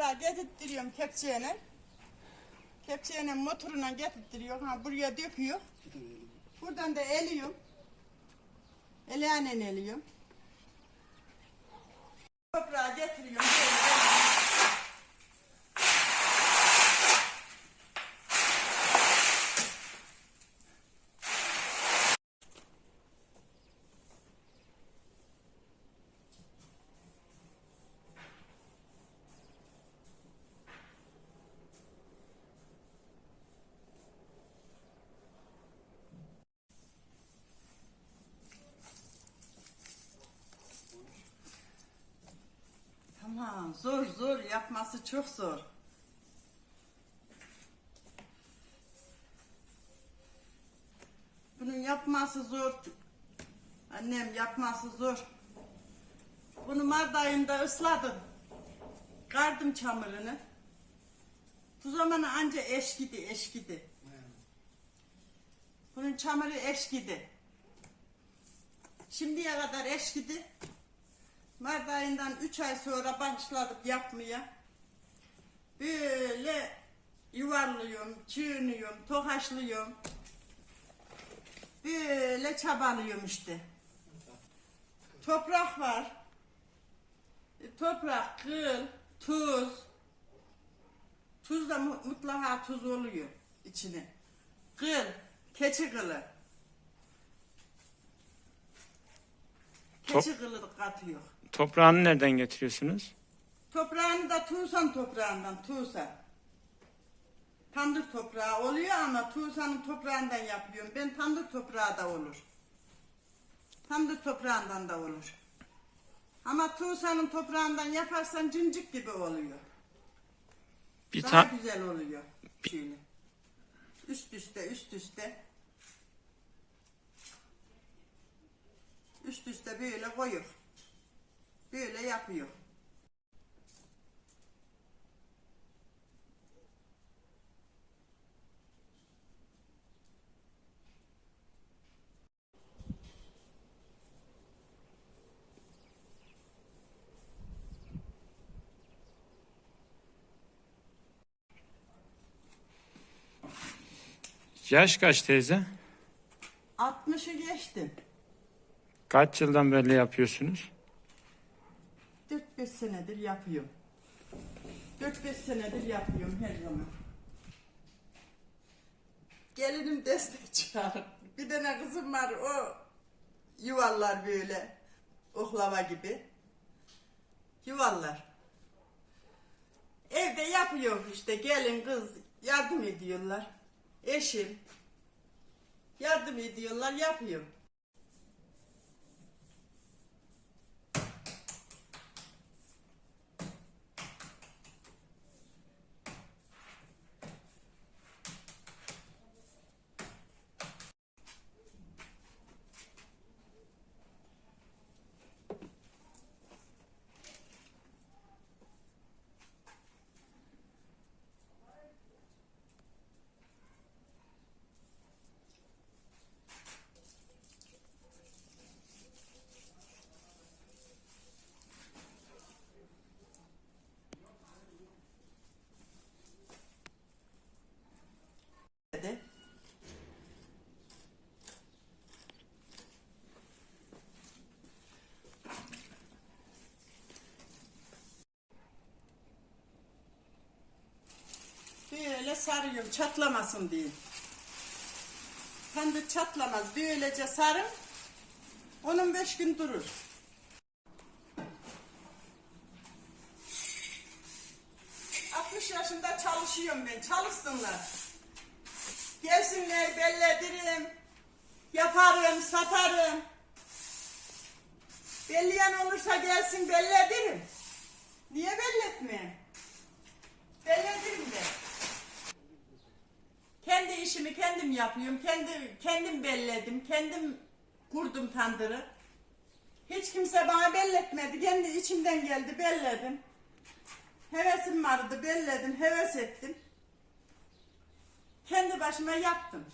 Toprağı getirtiyorum kepçeyle. Kepçeyle motoruna getirtiyor. Ha buraya döküyor. Buradan da eliyorum. Eleğenle eliyorum. Toprağı getiriyorum. Zor zor yapması çok zor. Bunun yapması zor. Annem yapması zor. Bunu Mart ayında ısladım. Kardım çamurunu. Bu zamana anca eşkidi eşkidi. Bunun çamuru eşkidi. Şimdiye kadar eşkidi. Mart ayından 3 ay sonra başladık yapmaya. Böyle yuvarlıyorum, çiğniyorum, tokaşlıyorum. Böyle çabalıyorum işte. Toprak var. E, Toprak, kıl, tuz. Tuz da mu- mutlaka tuz oluyor içine. Kıl, keçi kılı. Keçi kılı katıyor. Toprağını nereden getiriyorsunuz? Toprağını da Tuğsan toprağından, Tuğsan. Tandır toprağı oluyor ama Tuğsan'ın toprağından yapıyorum. Ben tandır toprağı da olur. Tandır toprağından da olur. Ama Tuğsan'ın toprağından yaparsan cincik gibi oluyor. Bir Daha ta güzel oluyor. Şöyle. Üst üste, üst üste. Üst üste böyle koyuyor. Böyle yapıyor. yaş kaç teyze? 60'ı geçtim. Kaç yıldan beri yapıyorsunuz? 4-5 senedir yapıyorum. 4-5 senedir yapıyorum her zaman. Gelinim destek çıkar. Bir tane kızım var o yuvallar böyle oklava gibi. Yuvallar. Evde yapıyor işte gelin kız yardım ediyorlar. Eşim yardım ediyorlar yapıyor. dedi. Böyle sarıyorum çatlamasın diye. Tandır çatlamaz. Böylece sarım. Onun beş gün durur. ...60 yaşında çalışıyorum ben. Çalışsınlar. Gelsinler belledirim. Yaparım, satarım. Belleyen olursa gelsin belledirim. Niye belletmeyeyim? Belledirim de. İşimi kendim yapıyorum. Kendi, kendim belledim. Kendim kurdum tandırı. Hiç kimse bana belletmedi. Kendi içimden geldi belledim. Hevesim vardı belledim. Heves ettim. Kendi başıma yaptım.